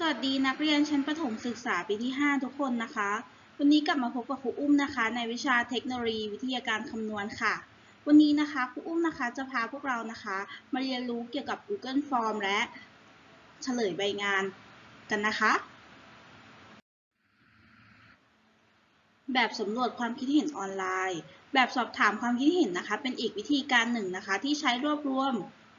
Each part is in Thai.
สวัสดีนักเรียนชั้นประถมศึกษาปีที่ 5 ทุกคนนะคะ วันนี้กลับมาพบกับครูอุ้มนะคะ ในวิชาเทคโนโลยีวิทยาการคำนวณค่ะ วันนี้นะคะครูอุ้มนะคะจะพาพวกเรานะคะ มาเรียนรู้เกี่ยวกับ Google Form และเฉลยใบงานกันนะคะ แบบสำรวจความคิดเห็นออนไลน์ แบบสอบถามความคิดเห็นนะคะ เป็นอีกวิธีการหนึ่งนะคะ ที่ใช้รวบรวม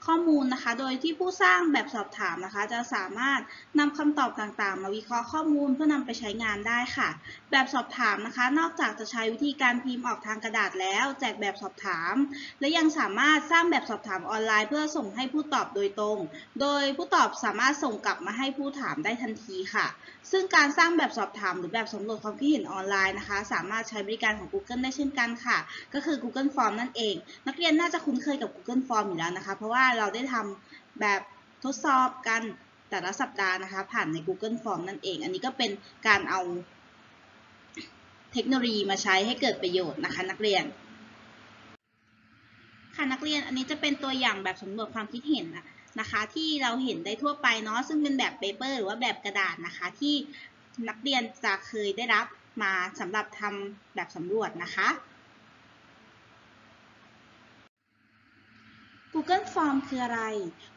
ข้อมูลนะคะ โดยที่ผู้สร้างแบบสอบถามนะคะ จะสามารถนำคำตอบต่างๆ มาวิเคราะห์ข้อมูลเพื่อนำไปใช้งานได้ค่ะ แบบสอบถามนะคะ นอกจากจะใช้วิธีการพิมพ์ออกทางกระดาษแล้ว แจกแบบสอบถาม และยังสามารถสร้างแบบสอบถามออนไลน์ เพื่อส่งให้ผู้ตอบโดยตรง โดยผู้ตอบสามารถส่งกลับมาให้ผู้ถามได้ทันทีค่ะ ซึ่งการสร้างแบบสอบถามหรือแบบสำรวจความคิดเห็นออนไลน์นะคะ สามารถใช้บริการของ Google ได้เช่นกันค่ะ ก็คือ Google Form นั่นเอง นักเรียนน่าจะคุ้นเคยกับ Google Form อยู่แล้วนะคะ เพราะว่าเราได้ทำแบบทดสอบกันแต่ละสัปดาห์นะคะ ผ่านใน Google Form นั่นเอง อันนี้ก็เป็นการเอาเทคโนโลยีมาใช้ให้เกิดประโยชน์นะคะนักเรียน ค่ะนักเรียนอันนี้จะเป็นตัวอย่างแบบสำรวจความคิดเห็นนะนะคะ ที่เราเห็นได้ทั่วไปเนาะซึ่งเป็นแบบเปเปอร์หรือว่าแบบกระดาษนะคะ ที่นักเรียนจะเคยได้รับมาสำหรับทำแบบสำรวจนะคะ Google Form คืออะไร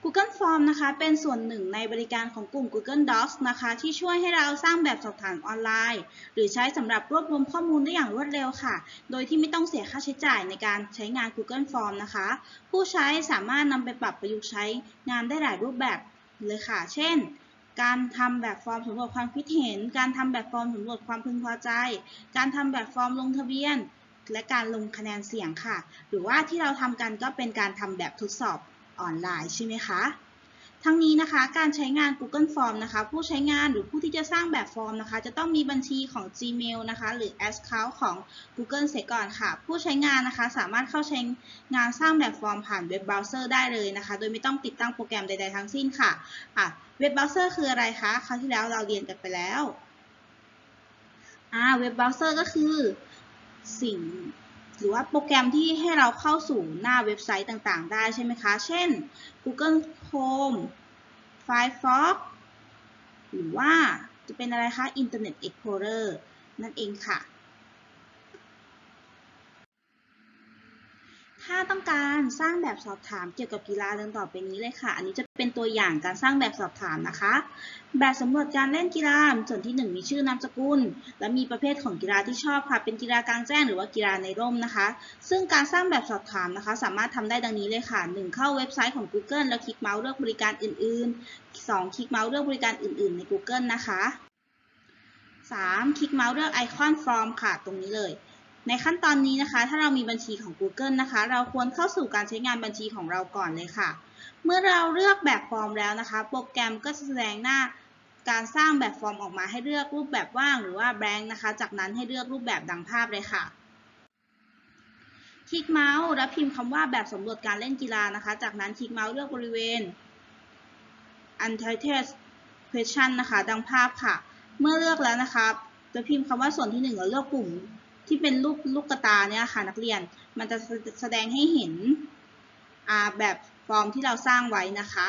Google Form นะคะ เป็นส่วนหนึ่งในบริการของกลุ่ม Google Docs นะคะ ที่ช่วยให้เราสร้างแบบสอบถามออนไลน์ หรือใช้สำหรับรวบรวมข้อมูลได้อย่างรวดเร็วค่ะ โดยที่ไม่ต้องเสียค่าใช้จ่ายในการใช้งาน Google Form นะคะ ผู้ใช้สามารถนำไปปรับประยุกต์ใช้งานได้หลายรูปแบบเลยค่ะ เช่น การทำแบบฟอร์มสำรวจความคิดเห็น การทำแบบฟอร์มสำรวจความพึงพอใจ การทำแบบฟอร์มลงทะเบียน และการลงคะแนนเสียงค่ะ หรือว่าที่เราทำกันก็เป็นการทำแบบทดสอบออนไลน์ใช่ไหมคะ ทั้งนี้นะคะการใช้งาน Google Form นะคะ ผู้ใช้งานหรือผู้ที่จะสร้างแบบฟอร์มนะคะ จะต้องมีบัญชีของ Gmail นะคะ หรือ Account ของ Google เสียก่อนค่ะ ผู้ใช้งานนะคะสามารถเข้าใช้งานสร้างแบบฟอร์มผ่านเว็บเบราว์เซอร์ได้เลยนะคะ โดยไม่ต้องติดตั้งโปรแกรมใด ๆ ทั้งสิ้นค่ะอะเว็บเบราว์เซอร์คืออะไรคะ คราวที่แล้วเราเรียนกันไปแล้วอ่าเว็บเบราว์เซอร์ก็คือ สิ่ง หรือว่าโปรแกรมที่ให้เราเข้าสู่หน้าเว็บไซต์ต่างๆ ได้ใช่ไหมคะ เช่น Google Chrome Firefox หรือว่าจะเป็นอะไรคะ Internet Explorer นั่นเองค่ะ ถ้าต้องการสร้างแบบสอบถามเกี่ยวกับกีฬาดังต่อไปนี้เลยค่ะ อันนี้จะเป็นตัวอย่างการสร้างแบบสอบถามนะคะ แบบสำรวจการเล่นกีฬาส่วนที่ 1 มีชื่อนามสกุล และมีประเภทของกีฬาที่ชอบค่ะ เป็นกีฬากลางแจ้งหรือว่ากีฬาในร่มนะคะ ซึ่งการสร้างแบบสอบถามนะคะ สามารถทำได้ดังนี้เลยค่ะ 1 เข้าเว็บไซต์ของ Google แล้วคลิกเมาส์เลือกบริการอื่น ๆ 2 คลิกเมาส์เลือกบริการอื่น ๆ ใน Google นะคะ 3 คลิกเมาส์เลือกไอคอน Form ค่ะ ตรงนี้เลย ในขั้นตอนนี้นะคะ ถ้าเรามีบัญชีของ Google นะคะ เราควรเข้าสู่การใช้งานบัญชีของเราก่อนเลยค่ะ เมื่อเราเลือกแบบฟอร์มแล้วนะคะ โปรแกรมก็จะแสดงหน้าการสร้างแบบฟอร์มออกมาให้เลือกรูปแบบว่างหรือว่า blank นะคะ จากนั้นให้เลือกรูปแบบดังภาพเลยค่ะ คลิกเมาส์แล้วพิมพ์คำว่าแบบสำรวจการเล่นกีฬานะคะ จากนั้นคลิกเมาส์เลือกบริเวณ untitled question นะคะ ดังภาพค่ะ เมื่อเลือกแล้วนะคะจะพิมพ์คำว่าส่วนที่หนึ่งแล้วเลือกปุ่ม ที่เป็นรูปลูกกระตาเนี่ยค่ะนักเรียน มันจะแสดงให้เห็นแบบฟอร์มที่เราสร้างไว้นะคะ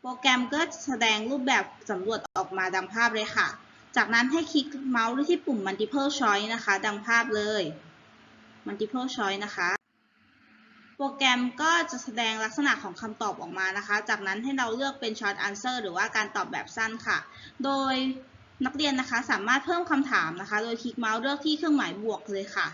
โปรแกรมก็แสดงรูปแบบสำรวจออกมาดังภาพเลยค่ะ จากนั้นให้คลิกเมาส์ที่ปุ่ม multiple choice นะคะ ดังภาพเลย multiple choice นะคะ โปรแกรมก็จะแสดงลักษณะของคำตอบออกมานะคะ จากนั้นให้เราเลือกเป็น short answer หรือว่าการตอบแบบสั้นค่ะ โดย นักเรียนนะคะสามารถเพิ่มคำถามนะคะ โดยคลิกเมาส์เลือกที่เครื่องหมายบวกเลยค่ะ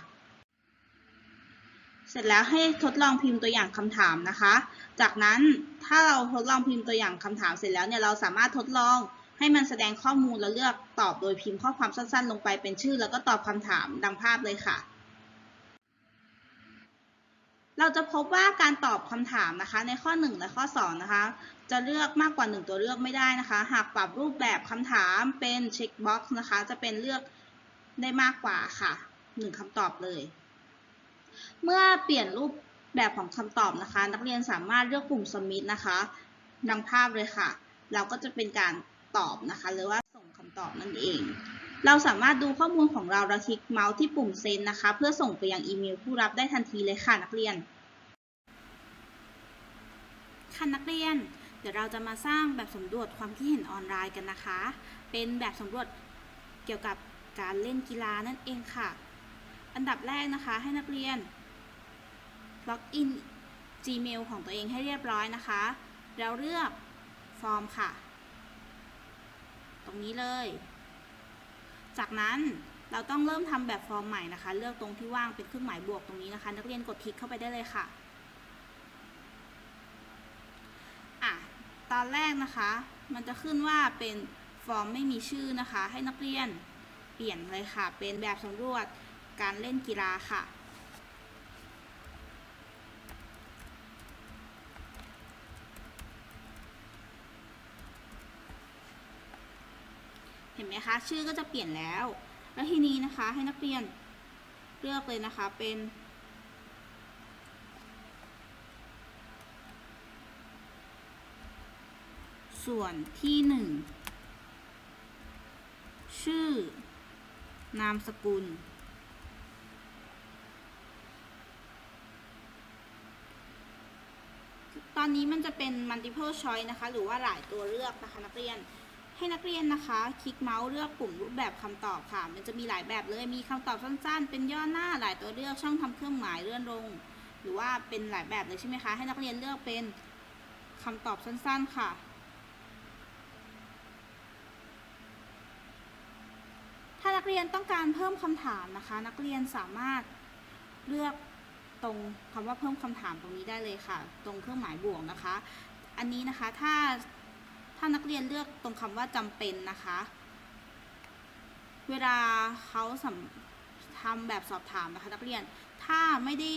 เสร็จแล้วให้ทดลองพิมพ์ตัวอย่างคำถามนะคะ จากนั้นถ้าเราทดลองพิมพ์ตัวอย่างคำถามเสร็จแล้วเนี่ยเราสามารถทดลองให้มันแสดงข้อมูลแล้วเลือกตอบโดยพิมพ์ข้อความสั้นๆ ลงไปเป็นชื่อ แล้วก็ตอบคำถามดังภาพเลยค่ะ เราจะพบว่าการตอบคำถามนะคะ ในข้อ 1 และข้อ 2 นะคะ จะเลือกมากกว่า 1 ตัวเลือกไม่ได้นะคะ หากปรับรูปแบบคำถามเป็นเช็คบ็อกซ์นะคะ จะเป็นเลือกได้มากกว่าค่ะ 1คำตอบเลย เมื่อเปลี่ยนรูปแบบของคำตอบนะคะ นักเรียนสามารถเลือกปุ่ม submit นะคะดังภาพเลยค่ะ เราก็จะเป็นการตอบนะคะ หรือว่าส่งคำตอบนั่นเอง เราสามารถดูข้อมูลของเราเราคลิกเมาส์ที่ปุ่มเซ็นนะคะ เพื่อส่งไปยังอีเมลผู้รับได้ทันทีเลยค่ะนักเรียน ค่ะนักเรียน เดี๋ยวเราจะมาสร้างแบบสำรวจความคิดเห็นออนไลน์กันนะคะ เป็นแบบสำรวจเกี่ยวกับการเล่นกีฬานั่นเองค่ะ อันดับแรกนะคะให้นักเรียนล็อกอิน Gmail ของตัวเองให้เรียบร้อยนะคะแล้วเลือกฟอร์มค่ะ ตรงนี้เลย จากนั้นเราต้องเริ่มทำแบบฟอร์มใหม่นะคะ เลือกตรงที่ว่างเป็นเครื่องหมายบวกตรงนี้นะคะ นักเรียนกดคลิกเข้าไปได้เลยค่ะอะตอนแรกนะคะ มันจะขึ้นว่าเป็นฟอร์มไม่มีชื่อนะคะ ให้นักเรียนเปลี่ยนเลยค่ะ เป็นแบบสำรวจการเล่นกีฬาค่ะ ห็นไหมคะ ชื่อก็จะเปลี่ยนแล้ว แล้วทีนี้นะคะให้นักเรียนเลือกเลยนะคะเป็นส่วนที่หนึ่งชื่อนามสกุล ตอนนี้มันจะเป็น multiple choice นะคะ หรือว่าหลายตัวเลือกนะคะนักเรียน ให้นักเรียนนะคะ คลิกเมาส์เลือกปุ่มรูปแบบคำตอบค่ะ มันจะมีหลายแบบเลย มีคำตอบสั้นๆ เป็นย่อหน้าหลายตัวเลือกช่องทำเครื่องหมายเลื่อนลง หรือว่าเป็นหลายแบบเลยใช่ไหมคะ ให้นักเรียนเลือกเป็นคำตอบสั้นๆค่ะ ถ้านักเรียนต้องการเพิ่มคำถามนะคะ นักเรียนสามารถเลือกตรงคำว่าเพิ่มคำถามตรงนี้ได้เลยค่ะ ตรงเครื่องหมายบวกนะคะ อันนี้นะคะถ้า ถ้านักเรียนเลือกตรงคำว่าจำเป็นนะคะ เวลาเขาทำแบบสอบถามนะคะนักเรียน ถ้าไม่ได้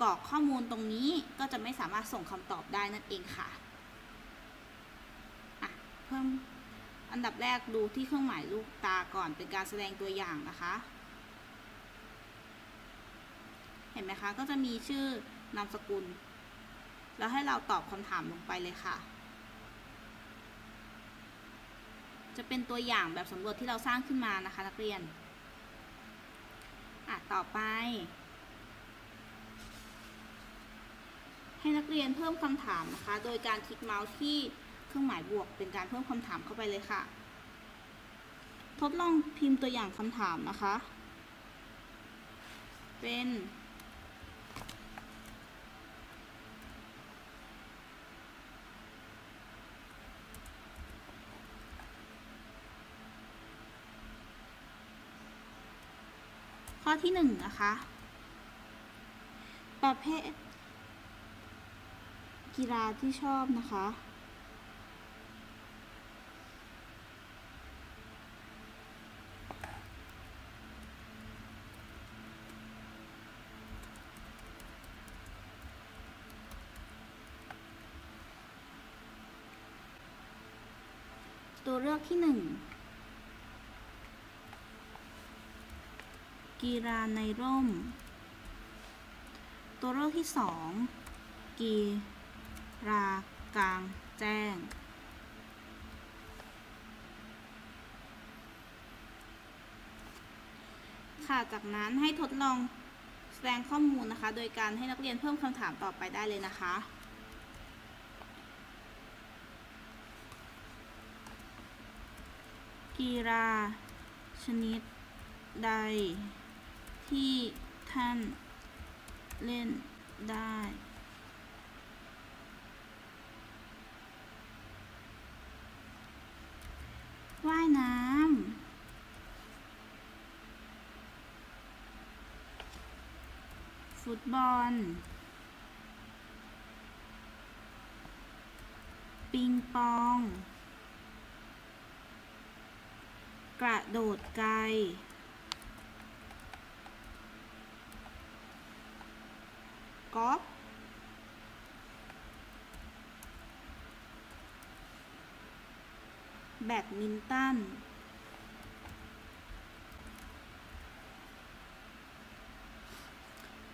กรอกข้อมูลตรงนี้ก็จะไม่สามารถส่งคำตอบได้นั่นเองค่ะอะ เพิ่มอันดับแรกดูที่เครื่องหมายลูกตาก่อนเป็นการแสดงตัวอย่างนะคะ เห็นไหมคะ ก็จะมีชื่อนามสกุล แล้วให้เราตอบคำถามลงไปเลยค่ะ จะเป็นตัวอย่างแบบสำรวจที่เราสร้างขึ้นมานะคะนักเรียน อะ ต่อไป ให้นักเรียนเพิ่มคำถามนะคะ โดยการคลิกเมาส์ที่เครื่องหมายบวกเป็นการเพิ่มคำถามเข้าไปเลยค่ะ ทดลองพิมพ์ตัวอย่างคำถามนะคะ เป็น ที่หนึ่งนะคะ ประเภท กีฬาที่ชอบนะคะ ตัวเลือกที่หนึ่ง กีฬาในร่ม ตัวเลือกที่สองกีฬากลางแจ้ง ค่ะ จากนั้นให้ทดลองแสดงข้อมูลนะคะ โดยการให้นักเรียนเพิ่มคำถามต่อไปได้เลยนะคะกีฬาชนิดใด ที่ท่านเล่นได้ ว่ายน้ำ ฟุตบอล ปิงปอง กระโดดไกล กอล์ฟแบดมินตัน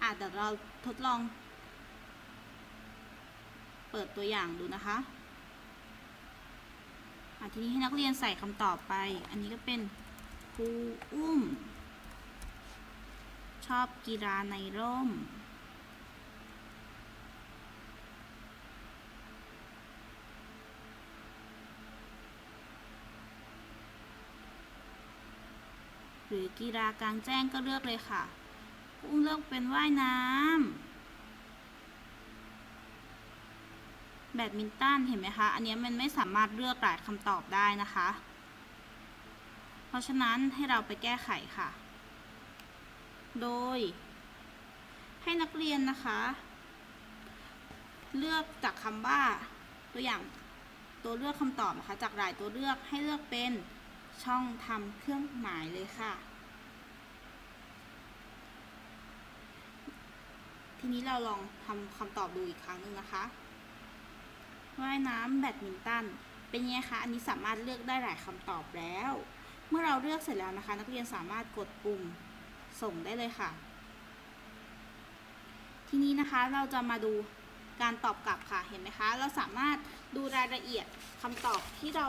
อะเดี๋ยวเราทดลอง เปิดตัวอย่างดูนะคะ อะทีนี้ให้นักเรียนใส่คำตอบไป อันนี้ก็เป็นครูอุ้ม ชอบกีฬาในร่ม หรือกีฬากลางแจ้งก็เลือกเลยค่ะอุ้มเลือกเป็นว่ายน้ำแบดมินตันเห็นไหมคะ อันนี้มันไม่สามารถเลือกหลายคำตอบได้นะคะ เพราะฉะนั้นให้เราไปแก้ไขค่ะ โดย ให้นักเรียนนะคะ เลือกจากคำว่าตัวอย่างตัวเลือกคำตอบนะคะ จากหลายตัวเลือกให้เลือกเป็น ช่องทำเครื่องหมายเลยค่ะ ทีนี้เราลองทำคำตอบดูอีกครั้งหนึ่งนะคะว่ายน้ำแบดมินตัน เป็นไงคะ อันนี้สามารถเลือกได้หลายคำตอบแล้ว เมื่อเราเลือกเสร็จแล้วนะคะ นักเรียนสามารถกดปุ่มส่งได้เลยค่ะ ทีนี้นะคะเราจะมาดูการตอบกลับค่ะ เห็นไหมคะ เราสามารถดูรายละเอียดคำตอบที่เรา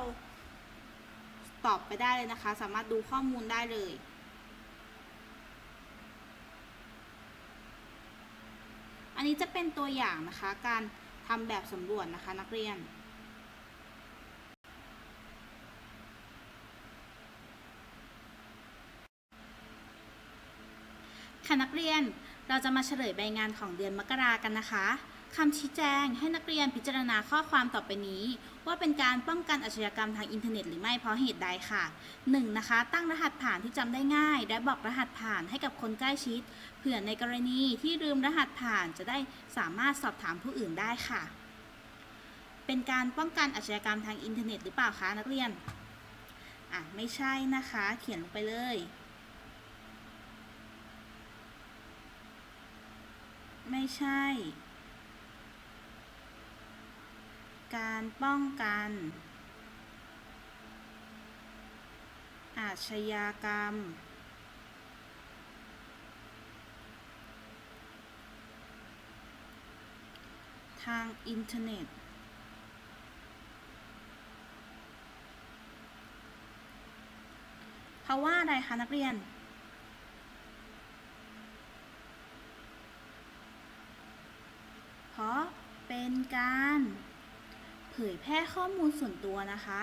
ตอบไปได้เลยนะคะ สามารถดูข้อมูลได้เลยอันนี้จะเป็นตัวอย่างนะคะ การทำแบบสำรวจนะคะนักเรียน ค่ะนักเรียนเราจะมาเฉลยใบงานของเดือนมกรากันนะคะ คำชี้แจงให้นักเรียนพิจารณาข้อความต่อไปนี้ ว่าเป็นการป้องกันอาชญากรรมทางอินเทอร์เน็ตหรือไม่เพราะเหตุใดค่ะ 1. นะคะ ตั้งรหัสผ่านที่จำได้ง่าย และบอกรหัสผ่านให้กับคนใกล้ชิด เผื่อในกรณีที่ลืมรหัสผ่านจะได้สามารถสอบถามผู้อื่นได้ค่ะ เป็นการป้องกันอาชญากรรมทางอินเทอร์เน็ตหรือเปล่าคะนักเรียนอะไม่ใช่นะคะ เขียนลงไปเลยไม่ใช่ การป้องกัน อาชญากรรม ทางอินเทอร์เน็ต เพราะว่าอะไรคะนักเรียนเพราะเป็นการ ยแพร่ข้อมูลส่วนตัวนะคะ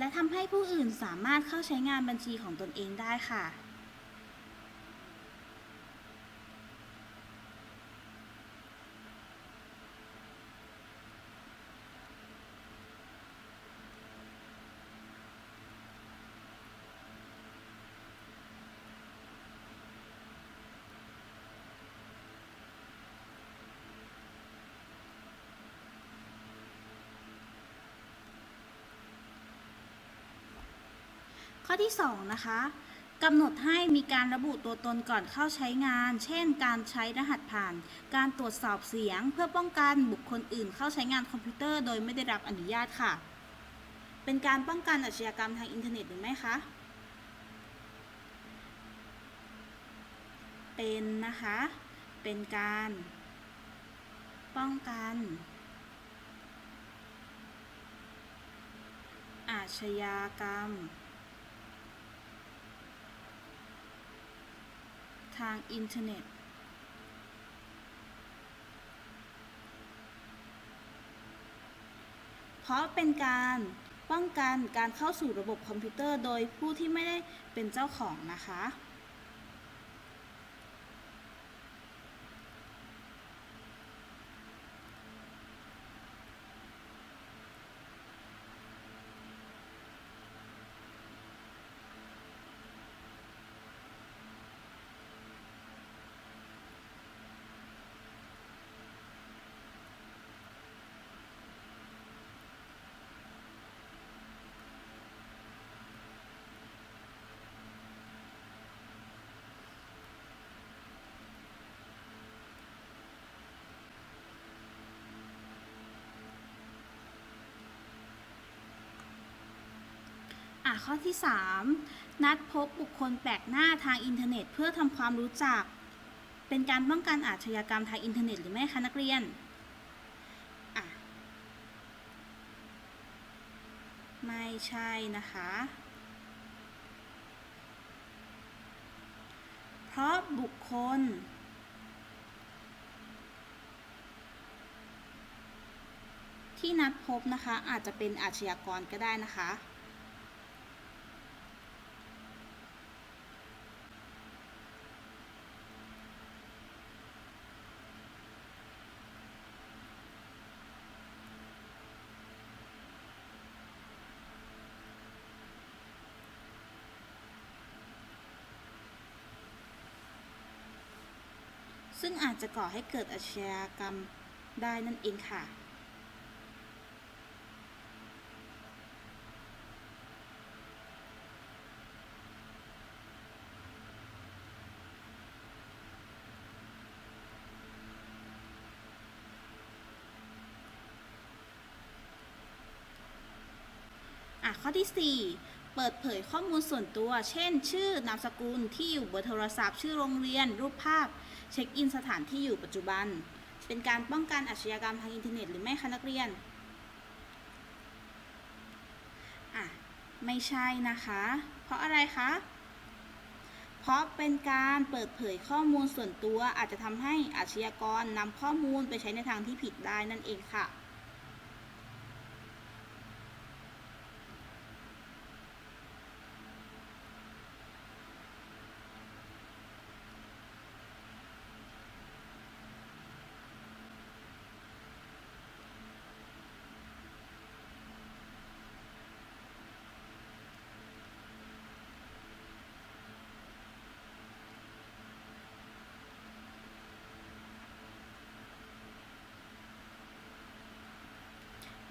และทำให้ผู้อื่นสามารถเข้าใช้งานบัญชีของตนเองได้ค่ะ ข้อที่ 2 นะคะกำหนดให้มีการระบุตัวตนก่อนเข้าใช้งาน เช่น การใช้รหัสผ่าน การตรวจสอบเสียง เพื่อป้องกันบุคคลอื่นเข้าใช้งานคอมพิวเตอร์โดยไม่ได้รับอนุญาตค่ะ เป็นการป้องกันอาชญากรรมทางอินเทอร์เน็ตหรือไม่คะ เป็นนะคะ เป็นการ ป้องกัน อาชญากรรม ทางอินเทอร์เน็ต เพราะเป็นการป้องกันการเข้าสู่ระบบคอมพิวเตอร์โดยผู้ที่ไม่ได้เป็นเจ้าของนะคะ อะข้อที่ 3 นัดพบบุคคลแปลกหน้าทางอินเทอร์เน็ต เพื่อทำความรู้จัก เป็นการป้องกันอาชญากรรมทางอินเทอร์เน็ตหรือไม่คะนักเรียนอะไม่ใช่นะคะเพราะบุคคล ที่นัดพบนะคะอาจจะเป็นอาชญากรก็ได้นะคะ ซึ่งอาจจะก่อให้เกิดอาชญากรรมได้นั่นเองค่ะ อะ ข้อที่ 4 ปิดเผยข้อมูลส่วนตัว เช่น ชื่อ นามสกุล ที่อยู่ เบอร์โทรศัพท์ ชื่อโรงเรียน รูปภาพ เช็คอินสถานที่อยู่ปัจจุบัน เป็นการป้องกันอาชญากรรมทางอินเทอร์เน็ตหรือไม่คะนักเรียน อะ ไม่ใช่นะคะ เพราะอะไรคะ เพราะเป็นการเปิดเผยข้อมูลส่วนตัวอาจจะทำให้อาชญากรนำข้อมูลไปใช้ในทางที่ผิดได้นั่นเองค่ะ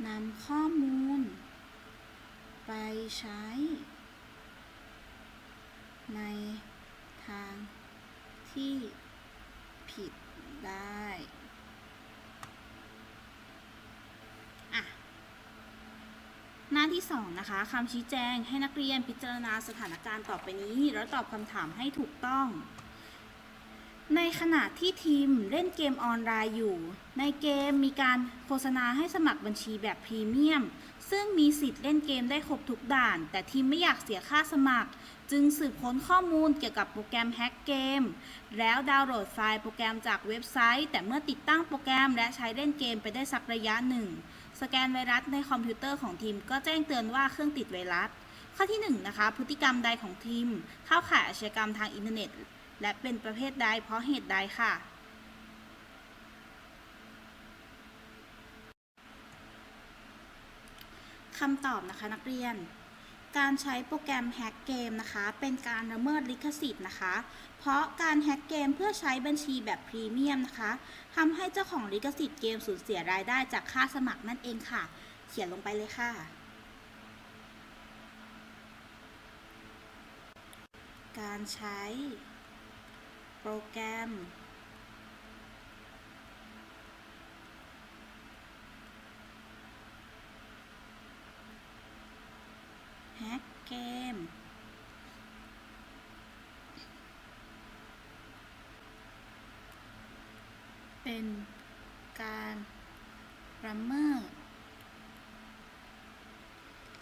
นำข้อมูล ไปใช้ ในทางที่ผิดได้อะหน้าที่ 2 นะคะคำชี้แจงให้นักเรียนพิจารณาสถานการณ์ต่อไปนี้ แล้วตอบคำถามให้ถูกต้อง ในขณะที่ทีมเล่นเกมออนไลน์อยู่ ในเกมมีการโฆษณาให้สมัครบัญชีแบบพรีเมียม ซึ่งมีสิทธิ์เล่นเกมได้ครบทุกด่าน แต่ทีมไม่อยากเสียค่าสมัคร จึงสืบค้นข้อมูลเกี่ยวกับโปรแกรมแฮ็กเกม แล้วดาวน์โหลดไฟล์โปรแกรมจากเว็บไซต์ แต่เมื่อติดตั้งโปรแกรมและใช้เล่นเกมไปได้สักระยะหนึ่ง สแกนไวรัสในคอมพิวเตอร์ของทีมก็แจ้งเตือนว่าเครื่องติดไวรัส ข้อที่1นะคะพฤติกรรมใดของทีมเข้าข่ายอาชญากรรมทางอินเทอร์เน็ต และเป็นประเภทใดเพราะเหตุใดค่ะ คำตอบนะคะนักเรียน การใช้โปรแกรมแฮ็กเกมนะคะ เป็นการละเมิดลิขสิทธิ์นะคะ เพราะการแฮ็กเกมเพื่อใช้บัญชีแบบพรีเมียมนะคะทำให้เจ้าของลิขสิทธิ์เกมสูญเสียรายได้จากค่าสมัครนั่นเองค่ะ เขียนลงไปเลยค่ะการใช้ โปรแกรม แฮกเกม เป็นการละเมิด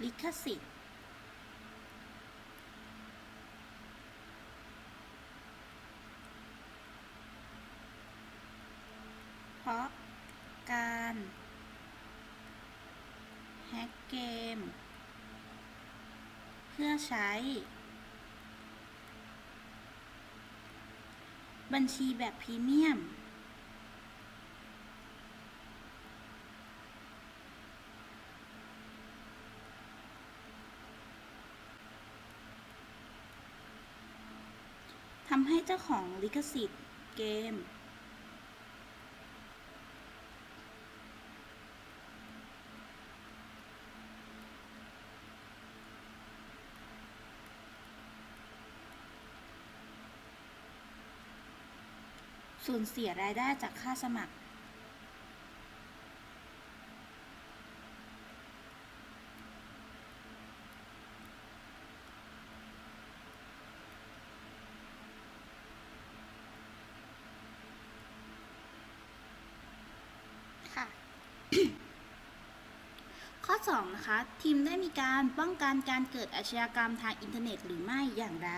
ลิขสิทธิ์ เพราะการแฮ็กเก ม เพื่อใช้ บัญชีแบบพรีเมียม ทำให้เจ้าของลิขสิทธิ์เกม สูญเสียรายได้จากค่าสมัครค่ะข้อ 2 นะคะ ทีมได้มีการป้องกันการเกิดอาชญากรรมทางอินเทอร์เน็ตหรือไม่อย่างไร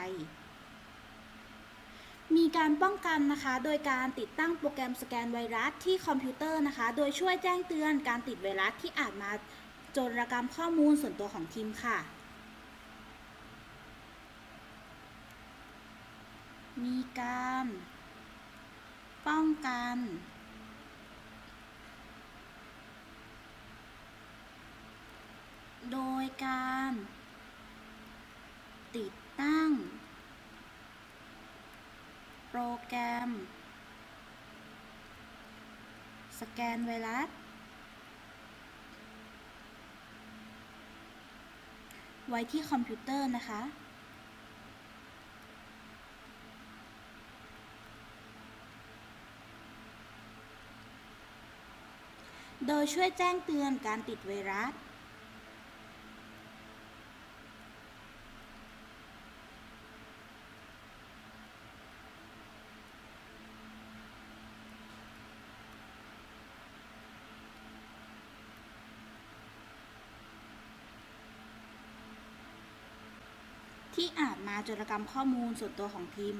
มีการป้องกันนะคะ โดยการติดตั้งโปรแกรมสแกนไวรัสที่คอมพิวเตอร์นะคะ โดยช่วยแจ้งเตือนการติดไวรัสที่อาจมาโจรกรรมข้อมูลส่วนตัวของทีมค่ะ มีการ ป้องกัน โดยการ ติดตั้ง โปรแกรม สแกนไวรัส ไว้ที่คอมพิวเตอร์นะคะ โดยช่วยแจ้งเตือนการติดไวรัส ที่อาจมา โจรกรรมข้อมูลส่วนตัวของทีม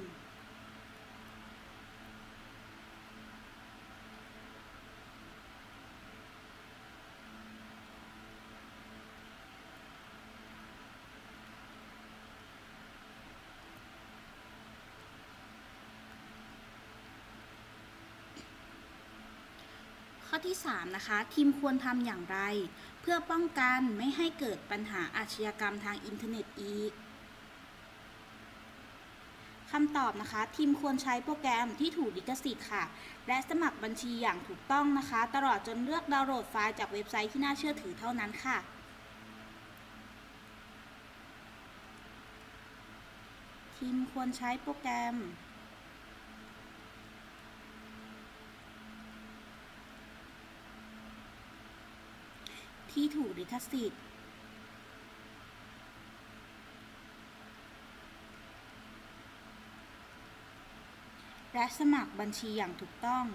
ข้อที่ 3 นะคะ ทีมควรทำอย่างไร เพื่อป้องกันไม่ให้เกิดปัญหาอาชญากรรมทางอินเทอร์เน็ตอีก คำตอบนะคะทีมควรใช้โปรแกรมที่ถูกลิขสิทธิ์ค่ะ และสมัครบัญชีอย่างถูกต้องนะคะ ตลอดจนเลือกดาวน์โหลดไฟล์จากเว็บไซต์ที่น่าเชื่อถือเท่านั้นค่ะทีมควรใช้โปรแกรม ที่ถูกลิขสิทธิ์ และสมัครบัญชีอย่างถูกต้อง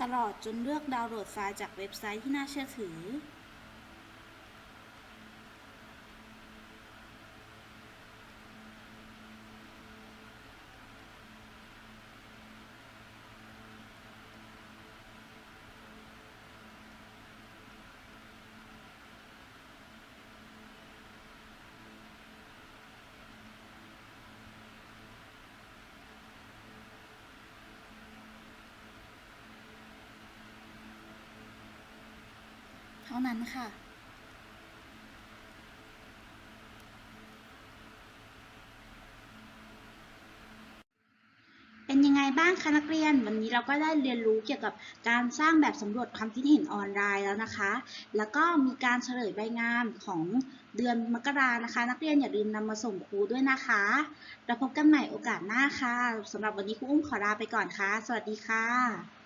ตลอดจนเลือกดาวน์โหลดไฟล์จากเว็บไซต์ที่น่าเชื่อถือ เท่านั้นค่ะ เป็นยังไงบ้างคะนักเรียน วันนี้เราก็ได้เรียนรู้เกี่ยวกับการสร้างแบบสำรวจความคิดเห็นออนไลน์แล้วนะคะ แล้วก็มีการเฉลยใบงานของเดือนมกรานะคะ นักเรียนอย่าลืมนำมาส่งครูด้วยนะคะแล้วพบกันใหม่โอกาสหน้าค่ะสำหรับวันนี้ครูอุ้มขอลาไปก่อนค่ะ สวัสดีค่ะ